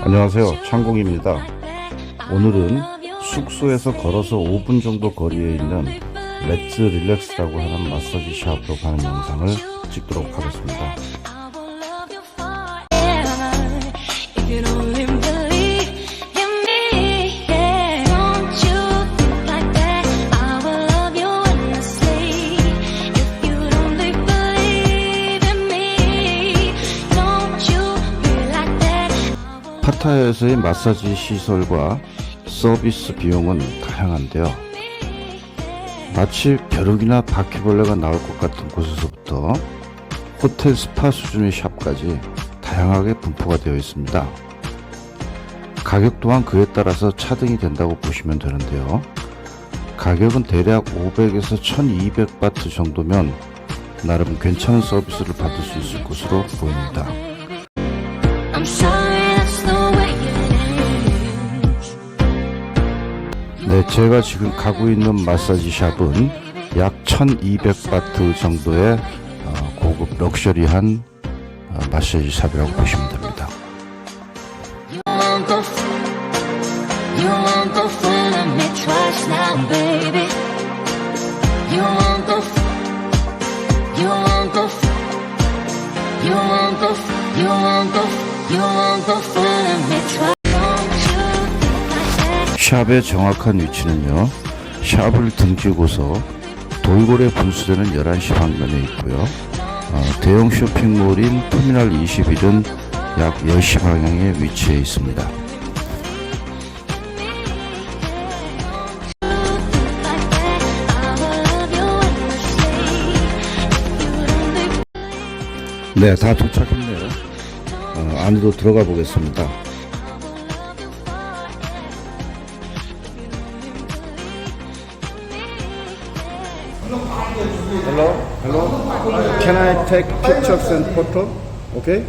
안녕하세요. 창공입니다. 오늘은 숙소에서 걸어서 5분 정도 거리에 있는 렛츠 릴렉스라고 하는 마사지 샵으로 가는 영상을 찍도록 하겠습니다. 파타야에서의 마사지 시설과 서비스 비용은 다양한데요. 마치 벼룩이나 바퀴벌레가 나올 것 같은 곳에서부터 호텔 스파 수준의 샵까지 다양하게 분포가 되어 있습니다. 가격 또한 그에 따라서 차등이 된다고 보시면 되는데요. 가격은 대략 500에서 1200바트 정도면 나름 괜찮은 서비스를 받을 수 있을 것으로 보입니다. 네, 제가 지금 가고 있는 마사지 샵은 약 1200바트 정도의 어, 고급 럭셔리한 어, 마사지 샵이라고 보시면 됩니다. 샵의 정확한 위치는요. 샵을 등지고서 돌고래 분수대는 11시 방면에 있고요. 어, 대형 쇼핑몰인 터미널 21은 약 10시 방향에 위치해 있습니다. 네, 다 도착했네요. 어, 안으로 들어가 보겠습니다. Hello, hello. Can I take pictures and photo? Okay?